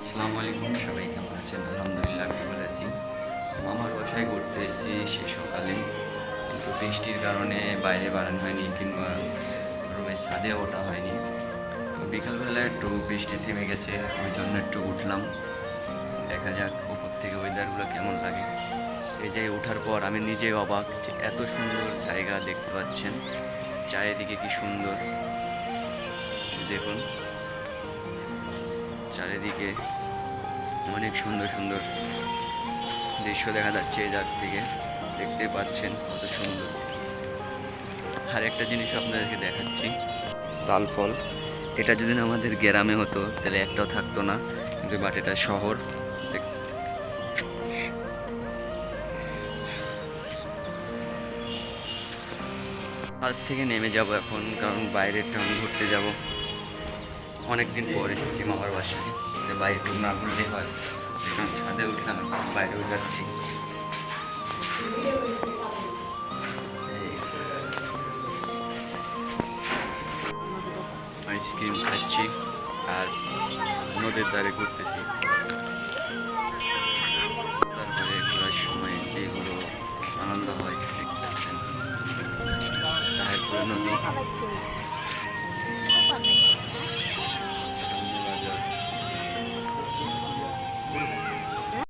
আসসালামু আলাইকুম, সবাই কেমন আছেন? আলহামদুলিল্লাহ, আমি আছি। আমার বাসায় ঘুরতে এসেছি সে সকালে। কিন্তু বৃষ্টির কারণে বাইরে বাড়ানো হয়নি, কিংবা রুমে ছাদে ওঠা হয়নি। তো বিকালবেলা একটু বৃষ্টি থেমে গেছে, ওই জন্য একটু উঠলাম। দেখা যাক উপর থেকে ওয়েদারগুলো কেমন লাগে। এই যে ওঠার পর আমি নিজেই অবাক যে এত সুন্দর জায়গা দেখতে পাচ্ছেন। চারিদিকে কি সুন্দর। দেখুন। চারিদিকে অনেক সুন্দর সুন্দর দৃশ্য দেখা যাচ্ছে যার থেকে দেখতে পাচ্ছেন কত সুন্দর। আর একটা জিনিস আপনাদেরকে দেখাচ্ছি। তাল ফল এটা যদি না আমাদের গ্রামে হতো, তাহলে একটাও থাকতো না, কিন্তু বাট এটা শহর। হাত থেকে নেমে যাব এখন, কারণ বাইরের টাউন ঘুরতে যাব। অনেক দিন পর এসেছি মামার বাসায়। বাইরে একটু না ঘুরলে হয়। ছাদে উঠলাম বাইরেও যাচ্ছি। আইসক্রিম খাচ্ছি, আর নদীর ধারে ঘুরতেছি। তারপরে ঘোরার সময় যেগুলো আনন্দ হয়, দেখতে তারপরে নদী।